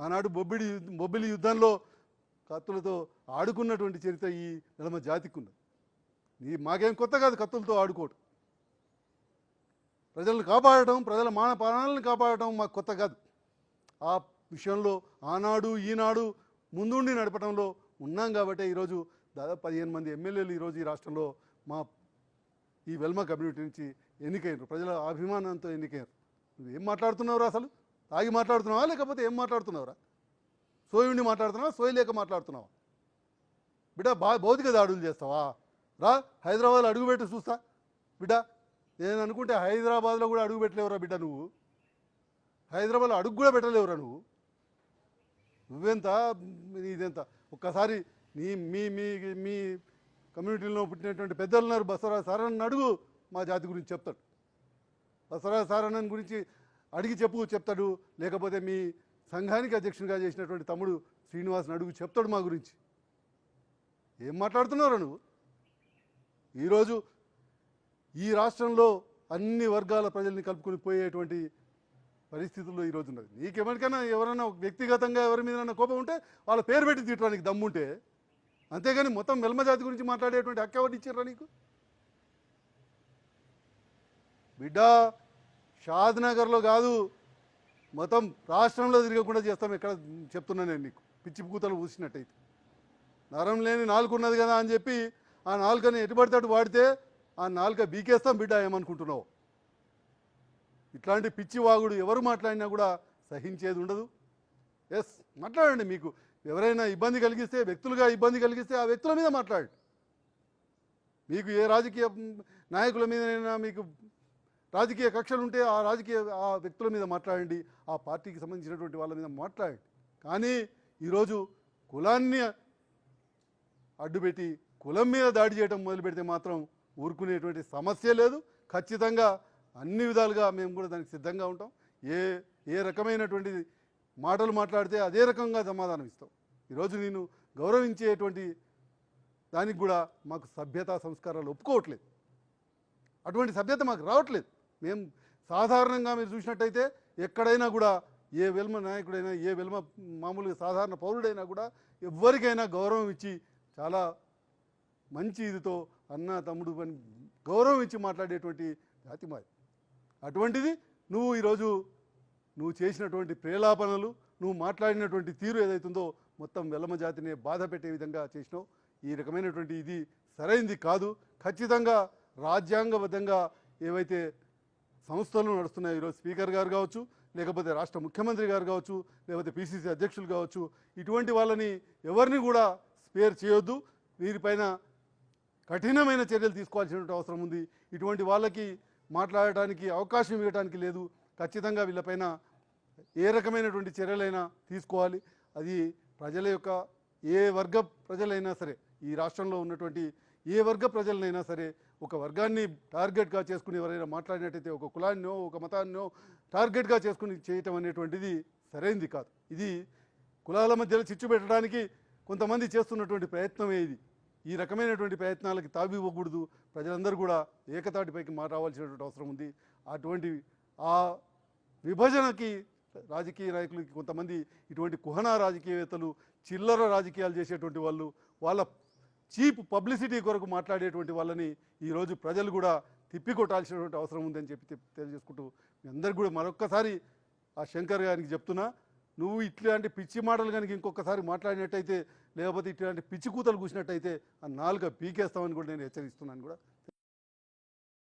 ఆనాడు బొబ్బిడి బొబ్బిలి యుద్ధంలో కత్తులతో ఆడుకున్నటువంటి చరిత్ర ఈ నిలమ జాతికి ఉన్నది. ఈ మాకేం కొత్త కాదు కత్తులతో ఆడుకోవటం. ప్రజలను కాపాడటం ప్రజల మాన ప్రాణాలను కాపాడటం మాకు కొత్త కాదు. ఆ విషయంలో ఆనాడు ఈనాడు ముందుండి నడపడంలో ఉన్నాం కాబట్టి ఈరోజు దాదాపు పదిహేను మంది ఎమ్మెల్యేలు ఈరోజు ఈ రాష్ట్రంలో మా ఈ వెల్మ కమ్యూనిటీ నుంచి ఎన్నికయ్యారు ప్రజల అభిమానంతో ఎన్నికయ్యారు ఏం మాట్లాడుతున్నారు అసలు? తాగి మాట్లాడుతున్నావా? లేకపోతే ఏం మాట్లాడుతున్నావురా? సోయుండి మాట్లాడుతున్నావా? సోయి లేక మాట్లాడుతున్నావా? బిడ్డ బా భౌతిక దాడులు చేస్తావా? రా హైదరాబాద్లో అడుగుపెట్టి చూస్తా. బిడ్డ నేను అనుకుంటే హైదరాబాద్లో కూడా అడుగు పెట్టలేవురా బిడ్డ నువ్వు. హైదరాబాద్లో అడుగు కూడా పెట్టలేవురా నువ్వు. నువ్వెంత ఇదెంత? ఒక్కసారి నీ మీ మీ మీ కమ్యూనిటీలో పుట్టినటువంటి పెద్దలు ఉన్నారు బసవరాజు సారన్న అడుగు మా జాతి గురించి చెప్తాడు. బసవరాజు సారన్న గురించి అడిగి చెప్పు చెప్తాడు. లేకపోతే మీ సంఘానికి అధ్యక్షునిగా చేసినటువంటి తమ్ముడు శ్రీనివాస్ని అడుగు చెప్తాడు మా గురించి. ఏం మాట్లాడుతున్నారు నువ్వు? ఈరోజు ఈ రాష్ట్రంలో అన్ని వర్గాల ప్రజల్ని కలుపుకొని పోయేటువంటి పరిస్థితుల్లో ఈరోజు ఉన్నది. నీకెవరికైనా ఎవరైనా వ్యక్తిగతంగా ఎవరి మీద కోపం ఉంటే వాళ్ళ పేరు పెట్టి తీయడానికి దమ్ముంటే అంతేగాని మొత్తం మెల్మజాతి గురించి మాట్లాడేటువంటి హక్కు ఎవరు ఇచ్చారా నీకు? బిడ్డా షాద్ నగర్లో కాదు మొత్తం రాష్ట్రంలో తిరగకుండా చేస్తాం ఎక్కడ చెప్తున్నా నేను నీకు. పిచ్చి కూతలు పూసినట్టయితే. నరం లేని నాలుగు ఉన్నది కదా అని చెప్పి ఆ నాలుకని ఎటుబడితేటు వాడితే ఆ నాలుక బీకేస్తాం బిడ్డ ఏమనుకుంటున్నావు? ఇట్లాంటి పిచ్చి వాగుడు ఎవరు మాట్లాడినా కూడా సహించేది ఉండదు. ఎస్ మాట్లాడండి మీకు. ఎవరైనా ఇబ్బంది కలిగిస్తే వ్యక్తులుగా ఇబ్బంది కలిగిస్తే ఆ వ్యక్తుల మీద మాట్లాడండి మీకు ఏ రాజకీయ నాయకుల మీదైనా మీకు రాజకీయ కక్షలు ఉంటే ఆ రాజకీయ ఆ వ్యక్తుల మీద మాట్లాడండి ఆ పార్టీకి సంబంధించినటువంటి వాళ్ళ మీద మాట్లాడండి. కానీ ఈరోజు కులాన్ని అడ్డుపెట్టి కులం మీద దాడి చేయడం మొదలు పెడితే మాత్రం ఊరుకునేటువంటి సమస్య లేదు. ఖచ్చితంగా అన్ని విధాలుగా మేము కూడా దానికి సిద్ధంగా ఉంటాం. ఏ ఏ రకమైనటువంటి మాటలు మాట్లాడితే అదే రకంగా సమాధానం ఇస్తాం. ఈరోజు నేను గౌరవించేటువంటి దానికి కూడా మాకు సభ్యతా సంస్కారాలు ఒప్పుకోవట్లేదు. అటువంటి సభ్యత మాకు రావట్లేదు. మేము సాధారణంగా మీరు చూసినట్టయితే ఎక్కడైనా కూడా ఏ వెల్మ నాయకుడైనా ఏ వెల్మ మామూలుగా సాధారణ పౌరుడైనా కూడా ఎవరికైనా గౌరవం ఇచ్చి చాలా మంచి ఇదితో అన్న తమ్ముడు అని గౌరవం ఇచ్చి మాట్లాడేటువంటి జాతి మాది. అటువంటిది నువ్వు ఈరోజు నువ్వు చేసినటువంటి ప్రేలాపనలు నువ్వు మాట్లాడినటువంటి తీరు ఏదైతుందో మొత్తం వెల్లమ జాతిని బాధ పెట్టే విధంగా చేసినావు. ఈ రకమైనటువంటి ఇది సరైంది కాదు. ఖచ్చితంగా రాజ్యాంగబద్ధంగా ఏవైతే సంస్థలు నడుస్తున్నాయి. ఈరోజు స్పీకర్ గారు కావచ్చు లేకపోతే రాష్ట్ర ముఖ్యమంత్రి గారు కావచ్చు లేకపోతే పిసిసి అధ్యక్షులు కావచ్చు ఇటువంటి వాళ్ళని ఎవరిని కూడా స్పేర్ చేయొద్దు. వీరిపైన కఠినమైన చర్యలు తీసుకోవాల్సినటువంటి అవసరం ఉంది. ఇటువంటి వాళ్ళకి మాట్లాడటానికి అవకాశం ఇవ్వడానికి లేదు. ఖచ్చితంగా వీళ్ళపైన ఏ రకమైనటువంటి చర్యలైనా తీసుకోవాలి. అది ప్రజల యొక్క ఏ వర్గ ప్రజలైనా సరే ఈ రాష్ట్రంలో ఉన్నటువంటి ఏ వర్గ ప్రజలనైనా సరే ఒక వర్గాన్ని టార్గెట్గా చేసుకుని ఎవరైనా మాట్లాడినట్టయితే ఒక కులాన్నో ఒక మతాన్నో టార్గెట్గా చేసుకుని చేయటం అనేటువంటిది సరైంది కాదు. ఇది కులాల మధ్యలో చిచ్చు పెట్టడానికి కొంతమంది చేస్తున్నటువంటి ప్రయత్నమే ఇది. ఈ రకమైనటువంటి ప్రయత్నాలకి తావి ఇవ్వకూడదు. ప్రజలందరూ కూడా ఏకతాటిపైకి మా రావాల్సినటువంటి అవసరం ఉంది. అటువంటి ఆ విభజనకి రాజకీయ నాయకులకి కొంతమంది ఇటువంటి కుహనా రాజకీయవేత్తలు చిల్లర రాజకీయాలు చేసేటువంటి వాళ్ళు వాళ్ళ చీప్ పబ్లిసిటీ కొరకు మాట్లాడేటువంటి వాళ్ళని ఈరోజు ప్రజలు కూడా తిప్పికొట్టాల్సినటువంటి అవసరం ఉందని చెప్పి తెలియజేసుకుంటూ మీ అందరికి కూడా మరొక్కసారి ఆ శంకర్ గారికి చెప్తున్నా నువ్వు ఇట్లాంటి పిచ్చి మాటలు కనుక ఇంకొకసారి మాట్లాడినట్టయితే లేకపోతే ఇట్లాంటి పిచ్చి కూతలు కూసినట్టయితే ఆ నాలుక పీకేస్తామని కూడా నేను హెచ్చరిస్తున్నాను కూడా.